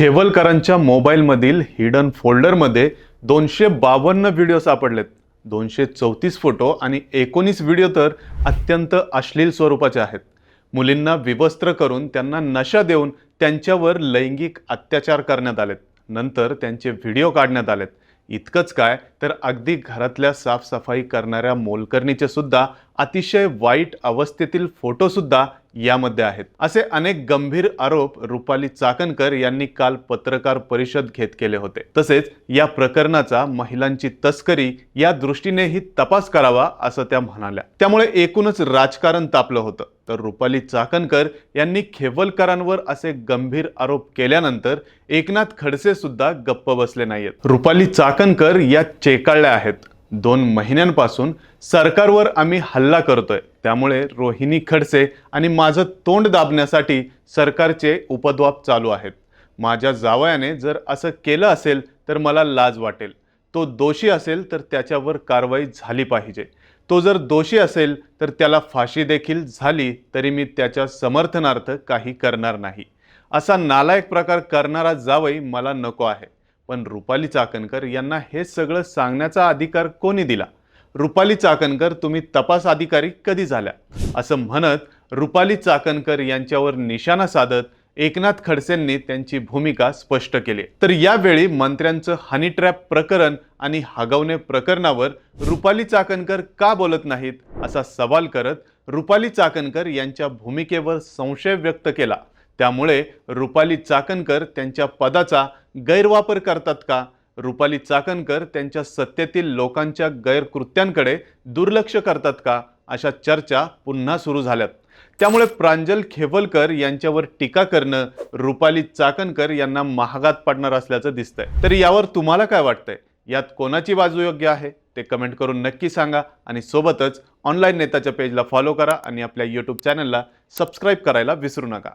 खेवलकरांच्या मोबाईलमधील hidden फोल्डरमध्ये दोनशे बावन्न व्हिडिओ सापडलेत. दोनशे चौतीस फोटो आणि एकोणीस व्हिडिओ तर अत्यंत अश्लील स्वरूपाचे आहेत. मुलींना विवस्त्र करून त्यांना नशा देऊन त्यांच्यावर लैंगिक अत्याचार करण्यात आलेत. नंतर त्यांचे व्हिडिओ काढण्यात आलेत. इतकंच काय तर अगदी घरातल्या साफसफाई करणाऱ्या मोलकरणीचे सुद्धा अतिशय वाईट अवस्थेतील फोटोसुद्धा यामध्ये आहेत. असे अनेक गंभीर आरोप रुपाली चाकणकर यांनी काल पत्रकार परिषद घेत केले होते. तसेच या प्रकरणाचा महिलांची तस्करी या दृष्टीनेही तपास करावा असं त्या म्हणाल्या. त्यामुळे एकूणच राजकारण तापलं होतं. तर रुपाली चाकणकर यांनी खेवलकरांवर असे गंभीर आरोप केल्यानंतर एकनाथ खडसे सुद्धा गप्प बसले नाहीयेत. रुपाली चाकणकर या चेकाळल्या आहेत. दोन महिन्यांपासून सरकारवर आम्ही हल्ला करतोय. त्यामुळे रोहिणी खडसे आणि माझं तोंड दाबण्यासाठी सरकारचे उपद्वाप चालू आहेत. माझ्या जावयाने जर असं केलं असेल तर मला लाज वाटेल. तो दोषी असेल तर त्याच्यावर कारवाई झाली पाहिजे. तो जर दोषी असेल तर त्याला फाशी देखील झाली तरी मी त्याच्या समर्थनार्थ काही करणार नाही. असा नालायक प्रकार करणारा जावई मला नको आहे. पण रुपाली चाकणकर यांना हे सगळं सांगण्याचा अधिकार कोणी दिला? रुपाली चाकणकर तुम्ही तपास अधिकारी कधी झाल्या? असं म्हणत रुपाली चाकणकर यांच्यावर निशाणा साधत एकनाथ खडसेंनी त्यांची भूमिका स्पष्ट केली. तर यावेळी मंत्र्यांचं हनी ट्रॅप प्रकरण आणि हगवणे प्रकरणावर रुपाली चाकणकर का बोलत नाहीत असा सवाल करत रुपाली चाकणकर यांच्या भूमिकेवर संशय व्यक्त केला. त्यामुळे रुपाली चाकणकर त्यांच्या पदाचा गैरवापर करतात का? रुपाली चाकणकर त्यांच्या सत्तेतील लोकांच्या गैरकृत्यांकडे दुर्लक्ष करतात का? अशा चर्चा पुन्हा सुरू झाल्यात. त्यामुळे प्रांजल खेवलकर यांच्यावर टीका करणं रुपाली चाकणकर यांना महागात पडणार असल्याचं दिसतंय. तर यावर तुम्हाला काय वाटतंय? यात कोणाची बाजू योग्य आहे? ते कमेंट करून नक्की सांगा आणि सोबतच ऑनलाईन नेताच्या पेजला फॉलो करा आणि आपल्या यूट्यूब चॅनलला सबस्क्राईब करायला विसरू नका.